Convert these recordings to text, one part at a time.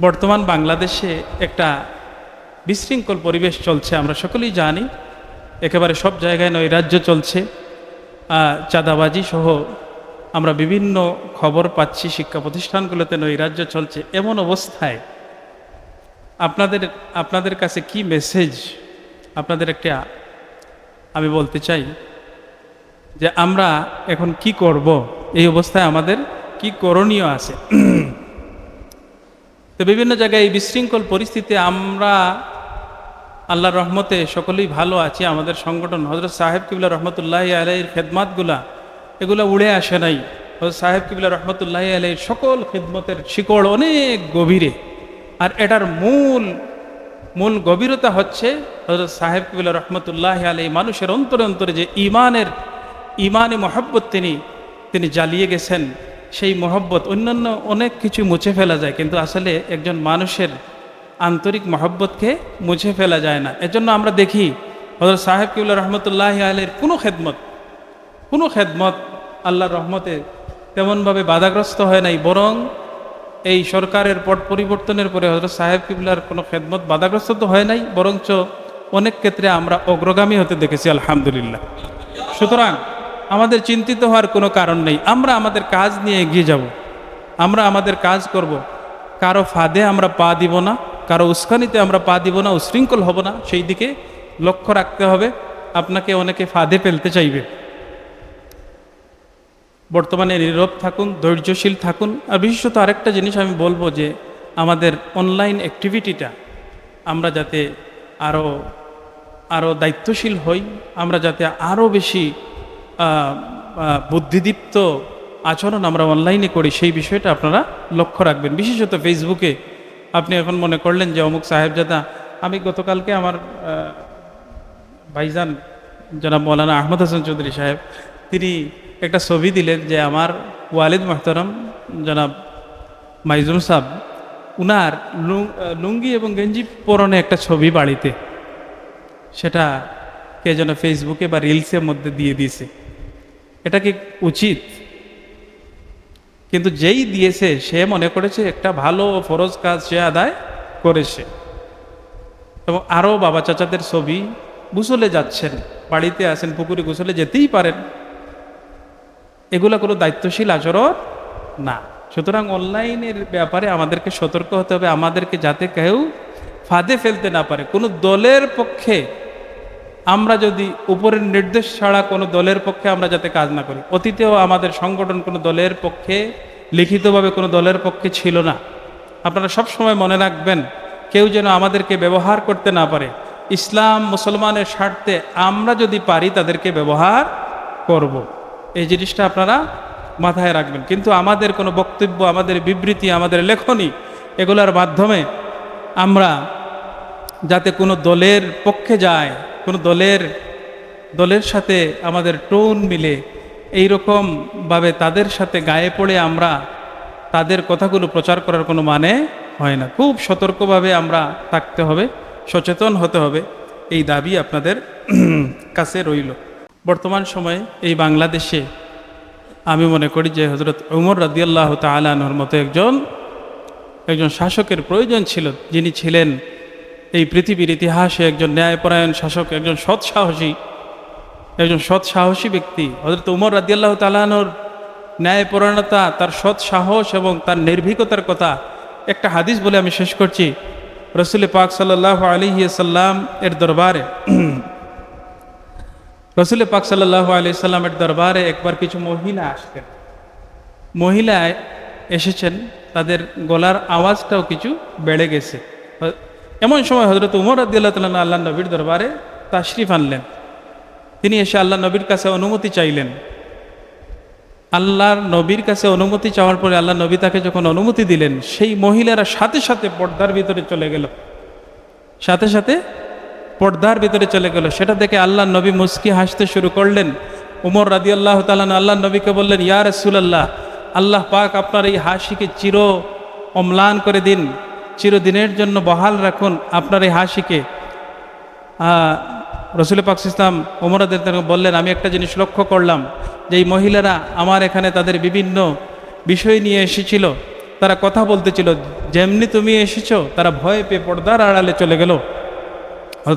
বর্তমান বাংলাদেশে একটা বিশৃঙ্খল পরিবেশ চলছে আমরা সকলেই জানি। একেবারে সব জায়গায় নৈরাজ্য চলছে। আহ, চাঁদাবাজি সহ আমরা বিভিন্ন খবর পাচ্ছি শিক্ষা প্রতিষ্ঠানগুলোতে নৈরাজ্য চলছে। এমন অবস্থায় আপনাদের আপনাদের কাছে কি মেসেজ আপনাদের একটা আমি বলতে চাই যে আমরা এখন কি করব? এই অবস্থায় আমাদের কি করণীয় আছে? তো বিভিন্ন জায়গায় এই বিশৃঙ্খল পরিস্থিতিতে আমরা আল্লাহর রহমতে সকলেই ভালো আছি। আমাদের সংগঠন হজরত সাহেব কিবুল্লা রহমতুল্লাহ আলাইয়ের খেদমাতগুলা, এগুলো উড়ে আসে নাই। হজরত সাহেব কিবুল্লা রহমতুল্লাহ আলাইয়ের সকল খেদমতের শিকড় অনেক গভীরে। আর এটার মূল মূল গভীরতা হচ্ছে হজরত সাহেব কিবুল্লা রহমতুল্লাহ আলাই মানুষের অন্তরে অন্তরে যে ইমানের ইমানে মহব্বত তিনি তিনি জ্বালিয়ে গেছেন। সেই মহব্বত, অন্যান্য অনেক কিছু মুছে ফেলা যায়, কিন্তু আসলে একজন মানুষের আন্তরিক মহব্বতকে মুছে ফেলা যায় না। এজন্য আমরা দেখি হজরত সাহেব কিউল্লা রহমতুল্লাহ আলের কোনো খেদমত কোনো খেদমত আল্লাহর রহমতে তেমনভাবে বাধাগ্রস্ত হয় নাই, বরং এই সরকারের পট পরিবর্তনের পরে হজরত সাহেব কিবলার কোনো খেদমত বাধাগ্রস্ত তো হয় নাই, বরঞ্চ অনেক ক্ষেত্রে আমরা অগ্রগামী হতে দেখেছি, আলহামদুলিল্লাহ। সুতরাং আমাদের চিন্তিত হওয়ার কোনো কারণ নেই। আমরা আমাদের কাজ নিয়ে এগিয়ে যাব। আমরা আমাদের কাজ করব। কারও ফাঁদে আমরা পা দিব না, কারও উস্কানিতে আমরা পা দিব না, উশৃঙ্খল হব না। সেই দিকে লক্ষ্য রাখতে হবে। আপনাকে অনেকে ফাঁদে ফেলতে চাইবে। বর্তমানে নীরব থাকুন, ধৈর্যশীল থাকুন। আর বিশেষত আরেকটা জিনিস আমি বলব যে, আমাদের অনলাইন অ্যাক্টিভিটিটা আমরা যাতে আরও আরও দায়িত্বশীল হই, আমরা যাতে আরও বেশি বুদ্ধিদীপ্ত আচরণ আমরা অনলাইনে করি, সেই বিষয়টা আপনারা লক্ষ্য রাখবেন। বিশেষত ফেসবুকে আপনি এখন মনে করলেন যে, অমুক সাহেবজাদা, আমি গতকালকে আমার ভাইজান জনাব মৌলানা আহমদ হাসান চৌধুরী সাহেব, তিনি একটা ছবি দিলেন যে, আমার ওয়ালিদ মোহতরম জনাব মাইজুল সাহেব, উনার লুঙ্গি এবং গেঞ্জি পরনে একটা ছবি বাড়িতে। সেটা কে যেন ফেসবুকে বা রিলসের মধ্যে দিয়ে দিয়েছে। এটা কি উচিত? কিন্তু যেই দিয়েছে, সে মনে করেছে একটা ভালো ফরজ কাজ সে আদায় করেছে। এবং আরও বাবা চাচাদের ছবি গুসলে যাচ্ছেন, বাড়িতে আসেন, পুকুরে গুসলে যেতেই পারেন। এগুলো কোনো দায়িত্বশীল আচরণ না। সুতরাং অনলাইনের ব্যাপারে আমাদেরকে সতর্ক হতে হবে। আমাদেরকে যাতে কেউ ফাঁদে ফেলতে না পারে। কোনো দলের পক্ষে আমরা যদি উপরের নির্দেশ ছাড়া কোনো দলের পক্ষে আমরা যাতে কাজ না করি। অতীতেও আমাদের সংগঠন কোনো দলের পক্ষে, লিখিতভাবে কোনো দলের পক্ষে ছিল না। আপনারা সব সময় মনে রাখবেন, কেউ যেন আমাদেরকে ব্যবহার করতে না পারে। ইসলাম মুসলমানের স্বার্থে আমরা যদি পারি তাদেরকে ব্যবহার করব। এই জিনিসটা আপনারা মাথায় রাখবেন। কিন্তু আমাদের কোনো বক্তব্য, আমাদের বিবৃতি, আমাদের লেখনী এগুলোর মাধ্যমে আমরা যাতে কোনো দলের পক্ষে যায়, কোনো দলের দলের সাথে আমাদের টোন মিলে। এই রকমভাবে তাদের সাথে গায়ে পড়ে আমরা তাদের কথাগুলো প্রচার করার কোনো মানে হয় না। খুব সতর্কভাবে আমরা থাকতে হবে, সচেতন হতে হবে। এই দাবি আপনাদের কাছে রইল। বর্তমান সময়ে এই বাংলাদেশে আমি মনে করি যে হজরত উমর রাদিয়াল্লাহ তালানোর মতো একজন একজন শাসকের প্রয়োজন ছিল। যিনি ছিলেন এই পৃথিবীর ইতিহাসে একজন ন্যায়পরায়ণ শাসক, একজন সৎ সাহসী একজন সৎ সাহসী ব্যক্তি হজরত উমর রাদিয়াল্লাহ তালানোর ন্যায়পরায়ণতা, তার সৎ সাহস এবং তার নির্ভীকতার কথা একটা হাদিস বলে আমি শেষ করছি। রসুল পাক সাল্লাহ আলী সাল্লাম এর দরবারে, রসুল পাক সাল্লাহ আলি সাল্লামের দরবারে একবার কিছু মহিলা আসতেন। মহিলা এসেছেন, তাদের গলার আওয়াজটাও কিছু বেড়ে গেছে। এমন সময় হজরত উমর আদিল্লাহ তাল্লাহ আল্লাহ নবীর দরবারে তাশরিফ আনলেন। তিনি এসে আল্লাহ নবীর কাছে অনুমতি চাইলেন। আল্লাহর নবীর কাছে অনুমতি চাওয়ার পরে আল্লাহ নবী তাকে যখন অনুমতি দিলেন, সেই মহিলারা সাথে সাথে পর্দার ভিতরে চলে গেল। সাথে সাথে পর্দার ভিতরে চলে গেল। সেটা দেখে আল্লাহ নবী মুস্কি হাসতে শুরু করলেন। উমর রাদি আল্লাহ তালান আল্লাহ নবীকে বললেন, ইয়া রসুলাল্লাহ, আল্লাহ পাক আপনার এই হাসিকে চির অম্লান করে দিন। চিরদিনের জন্য বহাল রাখুন আপনার এই হাসিকে। রসুল পাক ইসলাম ওমরাদের বললেন, আমি একটা জিনিস লক্ষ্য করলাম, যে এই মহিলারা আমার এখানে তাদের বিভিন্ন বিষয় নিয়ে এসেছিল। তারা কথা বলতেছিল, যেমনি তুমি এসেছ, তারা ভয় পেয়ে পর্দার আড়ালে চলে গেল।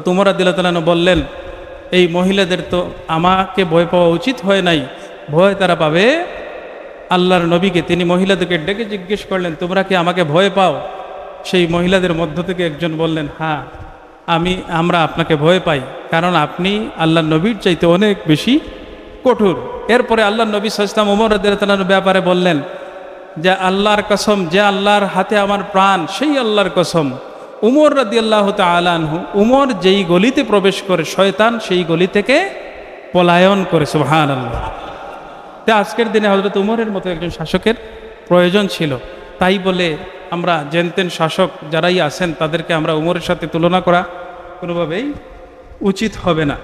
তোমরা দিলাতালানো বললেন, এই মহিলাদের তো আমাকে ভয় পাওয়া উচিত হয় নাই। ভয় তারা পাবে? আল্লাহর নবীকে তিনি মহিলাদেরকে ডেকে জিজ্ঞেস করলেন, তোমরা কি আমাকে ভয় পাও? সেই মহিলাদের মধ্য থেকে একজন বললেন হ্যাঁ আমি, আমরা আপনাকে ভয় পাই, কারণ আপনি আল্লাহ নবীর চাইতে অনেক বেশি কঠোর। এরপরে আল্লাহ নবী সাইসলাম উমর আদালতালার ব্যাপারে বললেন, যে আল্লাহর কসম, যে আল্লাহর হাতে আমার প্রাণ, সেই আল্লাহর কসম। উমর রাদি আল্লাহ তালানহু উমর যেই গলিতে প্রবেশ করে, শয়তান সেই গলি থেকে পলায়ন করে সুহান আল্লাহ তা আজকের দিনে হজরত উমরের মতো একজন শাসকের প্রয়োজন ছিল। তাই বলে আমরা জেনতেন শাসক যারাই আছেন, তাদেরকে আমরা উমরের সাথে তুলনা করা কোনোভাবেই উচিত হবে না।